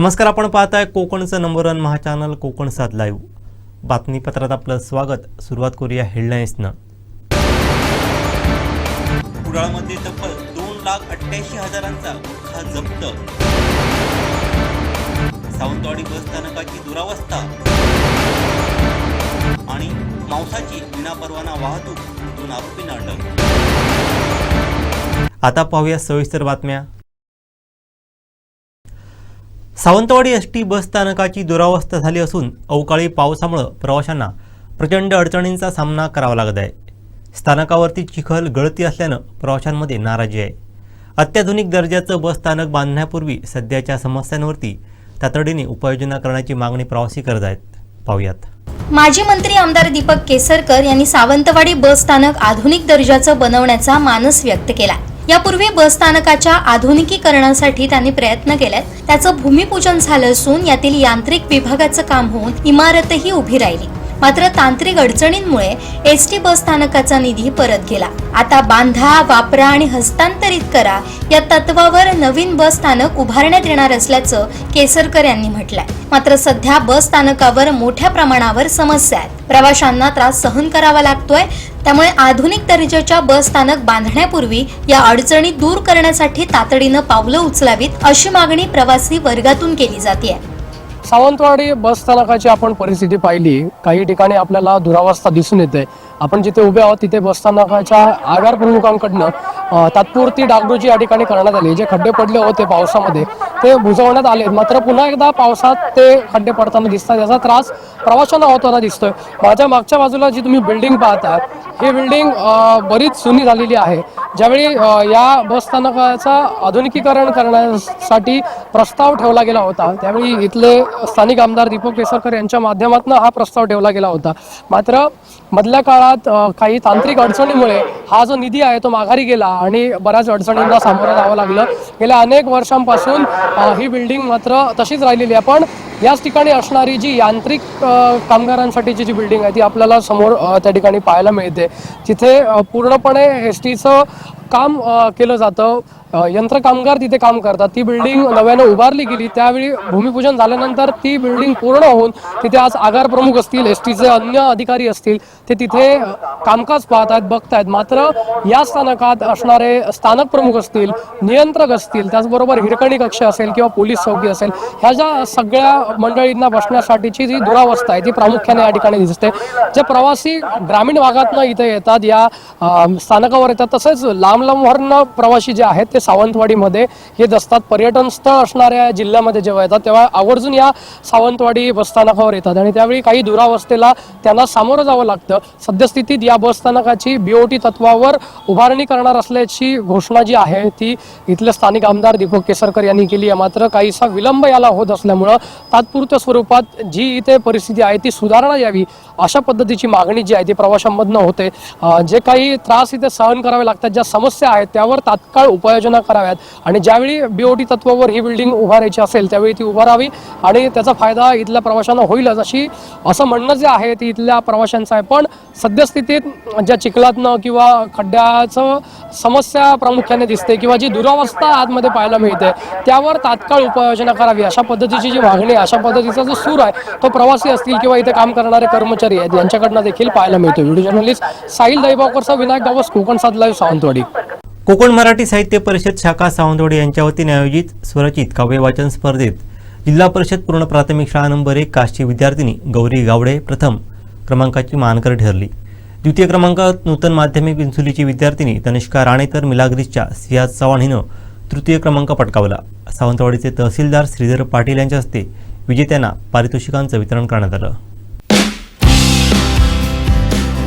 नमस्कार आपण पाहताय कोकणचं नंबर वन महाचॅनल कोकण सात लाईव्ह बातमीपत्रात आपलं स्वागत. सुरुवात करूया हेडलाईन्सनं कुडाळमध्ये तब्बल दोन लाख अठ्ठ्याऐंशी हजारांचा गुटखा जप्त. सावंतवाडी बस स्थानकाची दुरावस्था. आणि मांसाची विनापरवाना वाहतूक दोन आरोपींना अटक आता पाहूया सविस्तर बातम्या. सावंतवाडी एस टी बस स्थानकाची दुरावस्था झाली असून अवकाळी पावसामुळं प्रवाशांना प्रचंड अडचणींचा सामना करावा लागत आहे. स्थानकावरती चिखल गळती असल्यानं प्रवाशांमध्ये नाराजी आहे. अत्याधुनिक दर्जाचं बस स्थानक बांधण्यापूर्वी सध्याच्या समस्यांवरती तातडीने उपाययोजना करण्याची मागणी प्रवासी करत आहेत. पाहूयात. माजी मंत्री आमदार दीपक केसरकर यांनी सावंतवाडी बस स्थानक आधुनिक दर्जाचं बनवण्याचा मानस व्यक्त केला यापूर्वी बस स्थानकाच्या आधुनिकीकरणासाठी त्यांनी प्रयत्न केलेत. त्याचं भूमिपूजन झालं असून यातील यांत्रिक विभागाचं काम होऊन इमारतही उभी राहिली. मात्र तांत्रिक अडचणींमुळे एस टी बस स्थानकाचा निधी परत गेला. आता बांधा वापरा आणि हस्तांतरित करा या तत्वावर नवीन बस स्थानक उभारण्यात येणार असल्याचं केसरकर यांनी म्हटलंय. मात्र सध्या बस स्थानकावर मोठ्या प्रमाणावर समस्या आहेत. प्रवाशांना त्रास सहन करावा लागतोय. त्यामुळे आधुनिक दर्जाच्या बस स्थानक बांधण्यापूर्वी या अडचणी दूर करण्यासाठी तातडीनं पावलं उचलावीत अशी मागणी प्रवासी वर्गातून केली जाते सावंतवाडी बस स्थानकाची आपण परिस्थिती पाहिली. काही ठिकाणी आपल्याला दुरावस्था दिसून येते. आपण जिथे उभे आहोत तिथे बस स्थानकाच्या आगार प्रमुखांकडनं तात्पुरती डागडुजी या ठिकाणी करण्यात आली. जे खड्डे पडले होते पावसामध्ये ते बुजवण्यात आले. मात्र पुन्हा एकदा पावसात ते खड्डे पडताना दिसतात. याचा त्रास प्रवाशांना होताना दिसतोय. माझ्या मागच्या बाजूला जी तुम्ही बिल्डिंग पाहता ही बिल्डिंग बरीच जुनी झालेली आहे. ज्यावेळी या बसस्थानकाचं आधुनिकीकरण करण्यासाठी प्रस्ताव ठेवला गेला होता त्यावेळी इथले स्थानिक आमदार दीपक केसरकर यांच्या माध्यमातून हा प्रस्ताव ठेवला गेला होता. मात्र मधल्या काळात काही तांत्रिक अडचणीमुळे हा जो निधी आहे तो माघारी गेला आणि बऱ्याच अडचणींना सामोरं जावं लागलं. गेल्या अनेक वर्षांपासून ही बिल्डिंग मात्र तशीच राहिलेली आहे. पण याच ठिकाणी असणारी जी यांत्रिक कामगारांसाठीची जी बिल्डिंग आहे ती आपल्याला समोर त्या ठिकाणी पाहायला मिळते. तिथे पूर्णपणे एस टीचं काम केलं जातं. यंत्र कामगार तिथे काम करतात. ती बिल्डिंग नव्यानं उभारली गेली. त्यावेळी भूमिपूजन झाल्यानंतर ती बिल्डिंग पूर्ण होऊन तिथे आज आगार प्रमुख असतील एस टीचे अन्य अधिकारी असतील ते तिथे कामकाज पाहत आहेत बघतायत. मात्र या स्थानकात असणारे स्थानक प्रमुख असतील नियंत्रक असतील त्याचबरोबर हिरकणी कक्ष असेल किंवा पोलीस चौकी असेल ह्या ज्या सगळ्या मंडळींना बसण्यासाठीची जी दुरावस्था आहे ती प्रामुख्याने या ठिकाणी दिसते. जे प्रवासी ग्रामीण भागातनं इथे येतात या स्थानकावर येतात तसेच लांब लांबवरनं प्रवासी जे आहेत ते सावंतवाडीमध्ये येत असतात पर्यटन स्थळ असणाऱ्या जिल्ह्यामध्ये जेव्हा येतात तेव्हा आवर्जून या सावंतवाडी बसस्थानकावर येतात आणि त्यावेळी काही दुरावस्थेला त्यांना सामोरं जावं लागतं. सद्यस्थितीत या बसस्थानकाची बीओटी तत्वावर उभारणी करणार असल्याची घोषणा जी आहे ती इथले स्थानिक आमदार दीपक केसरकर यांनी केली आहे. मात्र काहीसा विलंब याला होत असल्यामुळं तात्पुरत्या स्वरूपात जी इथे परिस्थिती आहे ती सुधारणा यावी अशा पद्धतीची मागणी जी आहे ती प्रवाशांमधनं होते. जे काही त्रास इथे सहन करावे लागतात ज्या समस्या समस्या आहेत त्यावर तात्काळ उपाययोजना कराव्यात. आणि ज्यावेळी बीओटी तत्वावर ही बिल्डिंग उभारायची असेल त्यावेळी ती उभारावी आणि त्याचा फायदा इथल्या प्रवाशांना होईलच अशी असं म्हणणं जे आहे ते इथल्या प्रवाशांचं आहे. पण सद्यस्थितीत ज्या चिखलातनं किंवा खड्ड्याचं समस्या प्रामुख्याने दिसते किंवा जी दुरावस्था आतमध्ये पाहायला मिळते त्यावर तात्काळ उपाययोजना करावी. अशा पद्धतीची जी मागणी आहे अशा पद्धतीचा जो सूर आहे तो प्रवासी असतील किंवा इथे काम करणारे कर्मचारी आहेत यांच्याकडनं देखील पाहायला मिळतो. व्हिडिओ जर्नलिस्ट साहिल दैबावकरचा विनायक गावस कोकण सात लाईव्ह सावंतवाडी. कोकण मराठी साहित्य परिषद शाखा सावंतवाडी यांच्या वतीने आयोजित स्वरचित काव्य वाचन स्पर्धेत जिल्हा परिषद पूर्ण प्राथमिक शाळा नंबर एक काशची विद्यार्थिनी गौरी गावडे प्रथम क्रमांकाची मानकर ठरली. द्वितीय क्रमांकात नूतन माध्यमिक विंचुलीची विद्यार्थिनी तनिष्का राणे तर मिलाग्रीसच्या सिया चव्हाण हिनं तृतीय क्रमांक पटकावला. सावंतवाडीचे तहसीलदार श्रीधर पाटील यांच्या हस्ते विजेत्यांना पारितोषिकांचं वितरण करण्यात आलं.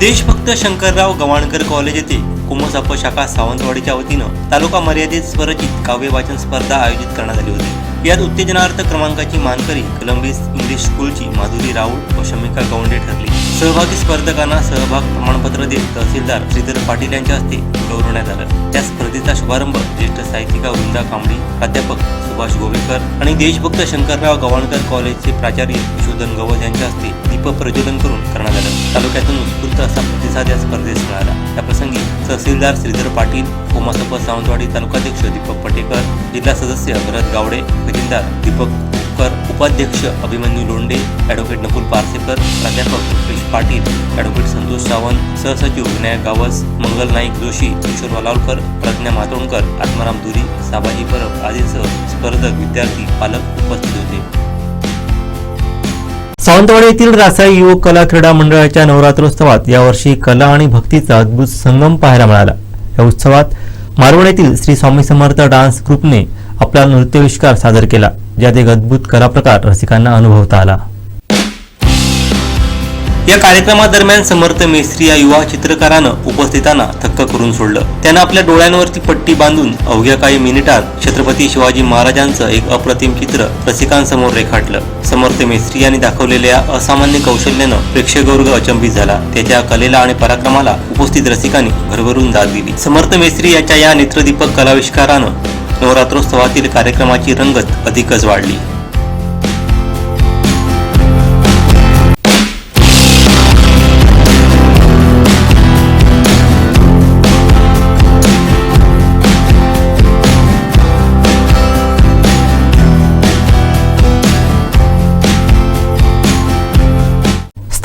देशभक्त शंकरराव गवाणकर कॉलेज येथे कुमसाप शाखा सावंतवाडीच्या वतीनं तालुका मर्यादित स्वरचित काव्य वाचन स्पर्धा आयोजित करण्यात आली होती. यात उत्तेजनार्थ क्रमांकाची मानकरी कलंबिस इंग्लिश स्कूलची माधुरी राऊळ व शमिका गवंडे ठरली. सहभागी स्पर्धकांना सहभाग प्रमाणपत्र देत तहसीलदार श्रीधर पाटील यांच्या हस्ते गौरवण्यात आलं. त्या स्पर्धेचा शुभारंभ ज्येष्ठ साहित्यिका वृंदा कांबळी प्राध्यापक सुभाष गोवेकर आणि देशभक्त शंकरराव गवाणकर कॉलेजचे प्राचार्य यशोधन गवस यांच्या हस्ते दीप प्रज्वलन करून करण्यात आलं. तालुक्यातून उत्स्फूर्त असा प्रतिसाद या स्पर्धेस मिळाला. त्याप्रसंगी तहसीलदार श्रीधर पाटील कोमासप सावंतवाडी तालुकाध्यक्ष दीपक पटेकर जिल्हा सदस्य भरत गावडे खजिनदार दीपक गावकर उपाध्यक्ष अभिमन्यू लोंडे ॲडव्होकेट नकुल पारसेकर प्राध्यापक सुरेश पाटील ॲडव्होकेट संतोष सावंत सहसचिव विनायक गावस मंगल नाईक जोशी किशोर वालावकर प्रज्ञा मातोंडकर आत्माराम दुरी साबाजी परब आदींसह स्पर्धक विद्यार्थी पालक उपस्थित होते. सावंतवाडी येथील रासाई युवक कला क्रीडा मंडळाच्या नवरात्रोत्सवात यावर्षी कला आणि भक्तीचा अद्भुत संगम पाहायला मिळाला. या उत्सवात मारवण येथील श्री स्वामी समर्थ डान्स ग्रुपने आपला नृत्यविष्कार सादर केला ज्यात एक अद्भुत कला प्रकार रसिकांना अनुभवता आला. या कार्यक्रमादरम्यान समर्थ मेस्त्री या युवा चित्रकारानं उपस्थितांना थक्क करून सोडलं. त्यानं आपल्या डोळ्यांवरती पट्टी बांधून अवघ्या काही मिनिटात छत्रपती शिवाजी महाराजांचं एक अप्रतिम चित्र रसिकांसमोर रेखाटलं. समर्थ मेस्त्री यांनी दाखवलेल्या असामान्य कौशल्यानं प्रेक्षकवर्ग अचंबित झाला. त्याच्या कलेला आणि पराक्रमाला उपस्थित रसिकांनी भरभरून दाद दिली. समर्थ मेस्त्री याच्या या नेत्रदीपक कलाविष्कारानं नवरात्रोत्सवातील कार्यक्रमाची रंगत अधिकच वाढली.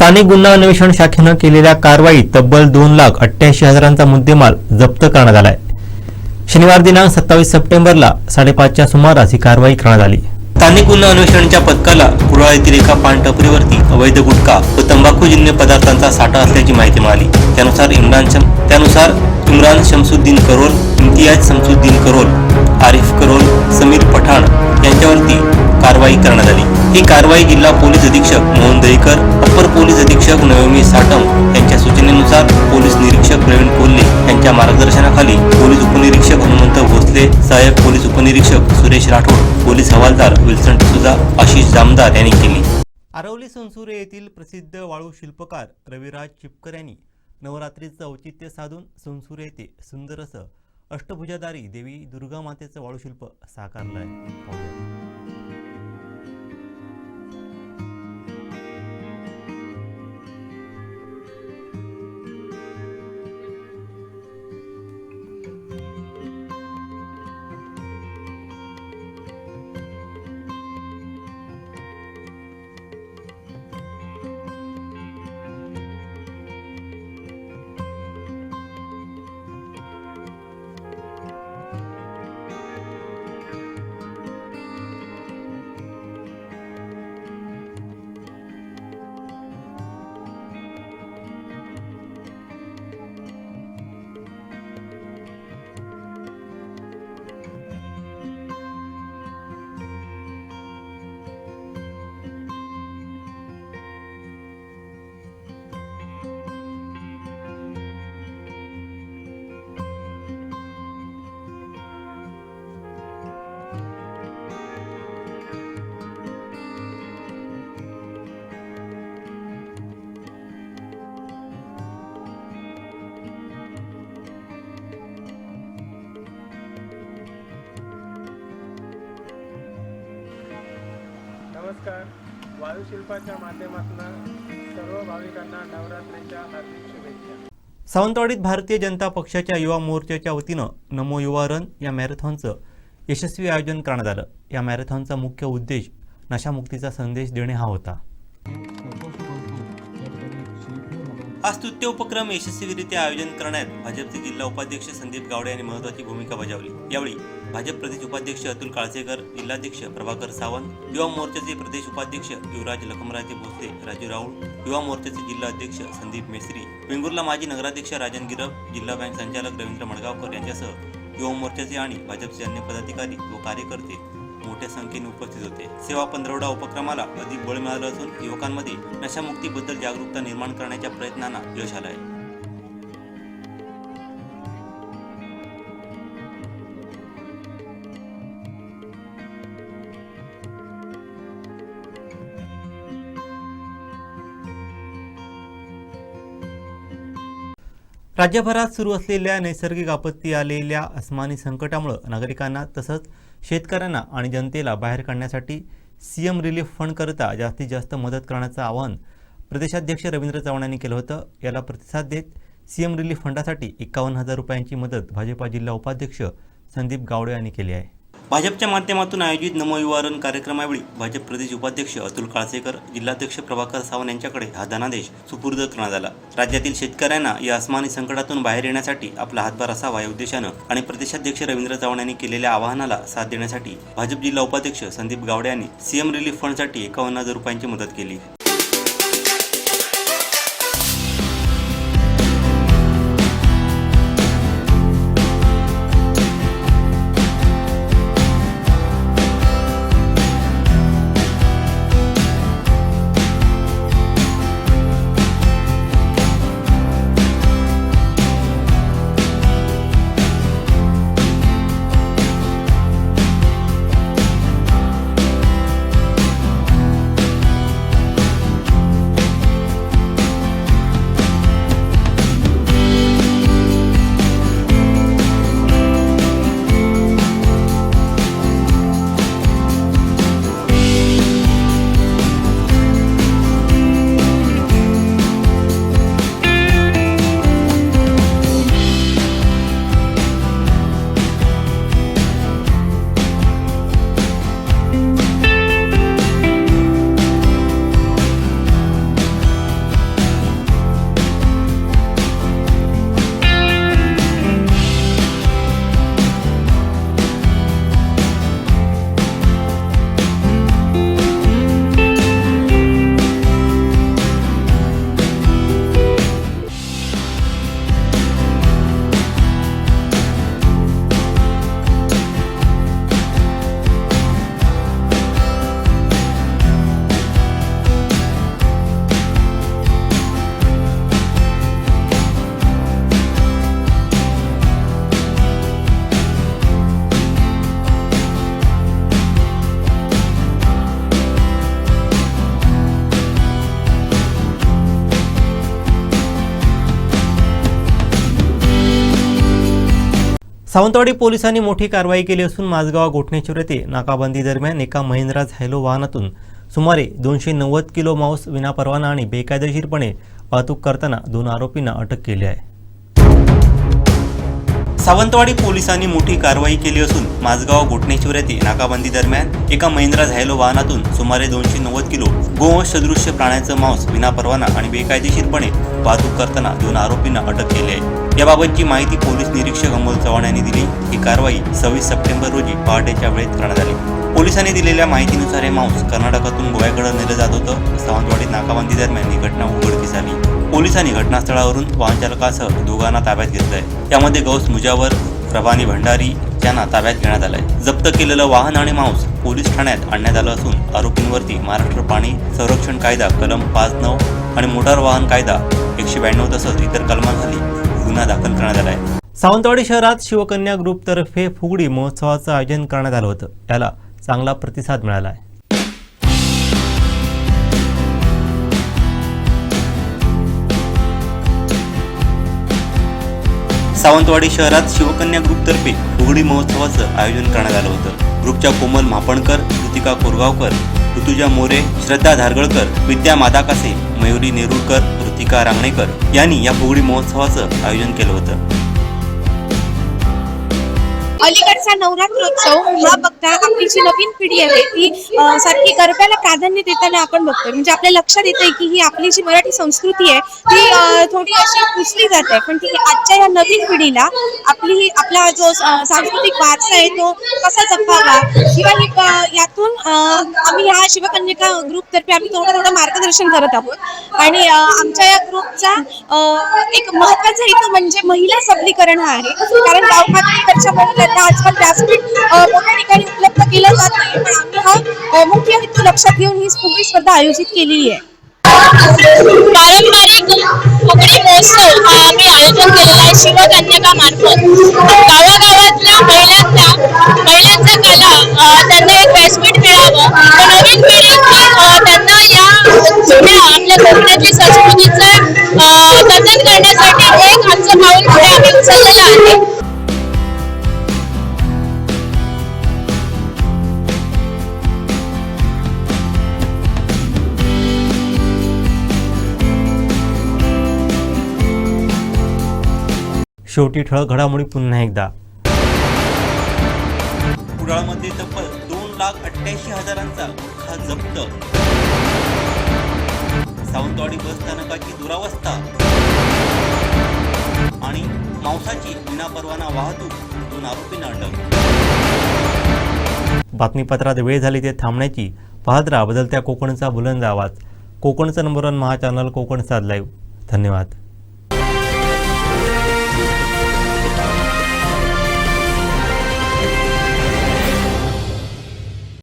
स्थानिक गुन्हा अन्वेषण शाखेनं केलेल्या कारवाईत तब्बल दोन लाख अठ्ठ्याऐंशी हजारांचा मुद्देमाल जप्त करण्यात आलाय. शनिवार दिनांक सत्तावीस सप्टेंबरला साडेपाचच्या सुमारास ही कारवाई करण्यात आली. स्थानिक गुन्हा अन्वेषणच्या पथकाला कुडाळ येथील एका पान टपरीवरती अवैध गुटखा व तंबाखूजन्य पदार्थांचा साठा असल्याची माहिती मिळाली. त्यानुसार इम्रान शम त्यानुसार इम्रान शमसुद्दीन करोल इम्तियाज शमसुद्दीन करोल आरिफ करोल समीर पठाण यांच्यावरती कारवाई करण्यात आली. ही कारवाई जिल्हा पोलीस अधीक्षक मोहन दहीकर अप्पर पोलीस अधीक्षक नवमी साटम यांच्या सूचनेनुसार पोलीस निरीक्षक प्रवीण कोल्हे यांच्या मार्गदर्शनाखाली पोलीस उपनिरीक्षक हनुमंत भोसले सहाय्यक पोलीस उपनिरीक्षक सुरेश राठोड पोलीस हवालदार विल्सन सुजा आशिष जामदार यांनी केली. आरवली संसुरे येथील प्रसिद्ध वाळू शिल्पकार रविराज चिपकर यांनी नवरात्रीचं औचित्य साधून संसुरे येथे सुंदर असं अष्टभुजाधारी देवी दुर्गा मातेचं वाळूशिल्प साकारलं आहे नमस्कार. वायुशिल्पाच्या माध्यमातून सर्व भाविकांना नवरात्रीच्या हार्दिक शुभेच्छा. सावंतवाडीत भारतीय जनता पक्षाच्या युवा मोर्चाच्या वतीनं नमो युवा रन या मॅरेथॉनचं यशस्वी आयोजन करण्यात आलं. या मॅरेथॉनचा मुख्य उद्देश नशामुक्तीचा संदेश देणे हा होता. हा स्तुत्य उपक्रम यशस्वीरित्या आयोजन करण्यात भाजपचे जिल्हा उपाध्यक्ष संदीप गावडे यांनी महत्वाची भूमिका बजावली. यावेळी भाजप प्रदेश उपाध्यक्ष अतुल काळसेकर जिल्हाध्यक्ष प्रभाकर सावंत युवा मोर्चाचे प्रदेश उपाध्यक्ष युवराज लखमराजे भोसले राजू राऊळ युवा मोर्चाचे जिल्हा अध्यक्ष संदीप मेस्त्री वेंगुर्ला माजी नगराध्यक्ष राजन गिरब जिल्हा बँक संचालक रवींद्र मडगावकर यांच्यासह युवा मोर्चाचे आणि भाजपचे अन्य पदाधिकारी व कार्यकर्ते मोठ्या संख्येने उपस्थित होते. सेवा पंधरवडा उपक्रमाला अधिक बळ मिळालं असून युवकांमध्ये नशामुक्तीबद्दल जागरूकता निर्माण करण्याच्या प्रयत्नांना यश आलं आहे राज्यभरात सुरू असलेल्या नैसर्गिक आपत्ती आलेल्या अस्मानी संकटामुळं नागरिकांना तसंच शेतकऱ्यांना आणि जनतेला बाहेर काढण्यासाठी सीएम रिलीफ फंडकरिता जास्तीत जास्त मदत करण्याचं आवाहन प्रदेशाध्यक्ष रवींद्र चव्हाण यांनी केलं होतं. याला प्रतिसाद देत सीएम रिलीफ फंडासाठी एकावन्न हजार रुपयांची मदत भाजपा जिल्हा उपाध्यक्ष संदीप गावडे यांनी केली आहे. भाजपच्या माध्यमातून आयोजित नमो कार्यक्रमावेळी भाजप प्रदेश उपाध्यक्ष अतुल काळसेकर जिल्हाध्यक्ष प्रभाकर सावंत यांच्याकडे हा धनादेश सुपूर्द करण्यात आला. राज्यातील शेतकऱ्यांना या अस्मानी संकटातून बाहेर येण्यासाठी आपला हातभार असावा या उद्देशानं आणि प्रदेशाध्यक्ष रवींद्र चव्हाण यांनी केलेल्या आवाहनाला साथ देण्यासाठी भाजप जिल्हा उपाध्यक्ष संदीप गावडे यांनी सीएम रिलीफ फंडसाठी एकावन्न हजार रुपयांची मदत केली. सावंतवाडी पोलिसांनी मोठी कारवाई केली असून माझगाव गोठणेश्वर येथे नाकाबंदी दरम्यान एका महिंद्रा झायलो वाहनातून सुमारे दोनशे नव्वद किलो मांस विनापरवाना आणि बेकायदेशीरपणे वाहतूक करताना दोन आरोपींना अटक केली आहे. सावंतवाडी पोलिसांनी मोठी कारवाई केली असून माझगाव घोटणेश्वर येथे नाकाबंदी दरम्यान एका महिंद्रा झायलो वाहनातून सुमारे दोनशे नव्वद किलो गोवंश सदृश्य प्राण्याचं मांस विनापरवाना आणि बेकायदेशीरपणे वाहतूक करताना दोन आरोपींना अटक केली आहे. याबाबतची माहिती पोलीस निरीक्षक अमोल चव्हाण यांनी दिली. ही कारवाई सव्वीस सप्टेंबर रोजी पहाटेच्या वेळेत करण्यात आली. पोलिसांनी दिलेल्या माहितीनुसार हे मांस कर्नाटकातून गोव्याकडे नेलं जात होतं. सावंतवाडीत नाकाबंदी दरम्यान ही घटना उघडकीस आली. पोलिसांनी घटनास्थळावरून वाहनचालकासह दोघांना ताब्यात घेतलंय. त्यामध्ये गौस मुजावर रबानी भंडारी यांना ताब्यात घेण्यात आलंय. जप्त केलेलं वाहन आणि मांस पोलीस ठाण्यात आणण्यात आलं असून आरोपींवरती महाराष्ट्र पाणी संरक्षण कायदा कलम पाच नऊ आणि मोटार वाहन कायदा एकशे ब्याण्णव तसंच इतर कलमांखाली गुन्हा दाखल करण्यात आलाय. सावंतवाडी शहरात शिवकन्या ग्रुपतर्फे फुगडी महोत्सवाचं आयोजन करण्यात आलं होतं. याला चांगला प्रतिसाद मिळाला आहे सावंतवाडी शहरात शिवकन्या ग्रुपतर्फे फुगडी महोत्सवाचं आयोजन करण्यात आलं होतं. ग्रुपच्या कोमल मापणकर कृतिका कोरगावकर ऋतुजा मोरे श्रद्धा धारगळकर विद्या मादाकासे मयुरी नेरुळकर ऋतिका रांगणेकर यांनी या फुगडी महोत्सवाचं आयोजन केलं होतं. अलीकडचा नवरात्रोत्सव हा बघता आपली जी नवीन पिढी आहे ती सारखी गरब्याला प्राधान्य देताना आपण बघतोय. म्हणजे आपल्या लक्षात येतंय की ही आपली जी मराठी संस्कृती आहे ती थोडी अशी पुसली जात. आहे पण ती आजच्या या नवीन पिढीला आपली आपला जो सांस्कृतिक वारसा आहे तो कसा जपावा? किंवा ही यातून आम्ही ह्या शिवकन्यका ग्रुपतर्फे आम्ही थोडं थोडं मार्गदर्शन करत आहोत. आणि आमच्या या ग्रुपचा एक महत्त्वाचा हेतू म्हणजे महिला सबलीकरण हा आहे. कारण गाव महिला महिलांना आजकाल व्यासपीठ मोठ्या ठिकाणी उपलब्ध केलं जात नाही. पण आम्ही हा मुख्य हेतू लक्षात घेऊन ही फुगडी स्पर्धा आयोजित केलेली आहे. पारंपरिक फुगडी महोत्सव हा आम्ही आयोजन केलेला आहे शिवकन्यका मार्फत. गावागावातल्या महिलांना महिलांचा कला त्यांना एक व्यासपीठ मिळावं. शेवटी ठळक घडामोडी पुन्हा एकदा. कुडाळमध्ये तब्बल दोन लाख अठ्ठ्याऐंशी हजारांचा गुटखा जप्त सावंतवाडी बस स्थानकाची दुरावस्था. आणि मांसाची विनापरवाना वाहतूक दोन आरोपींना अटक बातमीपत्रात वेळ झाली ते थांबण्याची. पाहत राहा बदलत्या कोकणचा बुलंद आवाज. कोकणचा number one Maha channel Konkan Saad live धन्यवाद.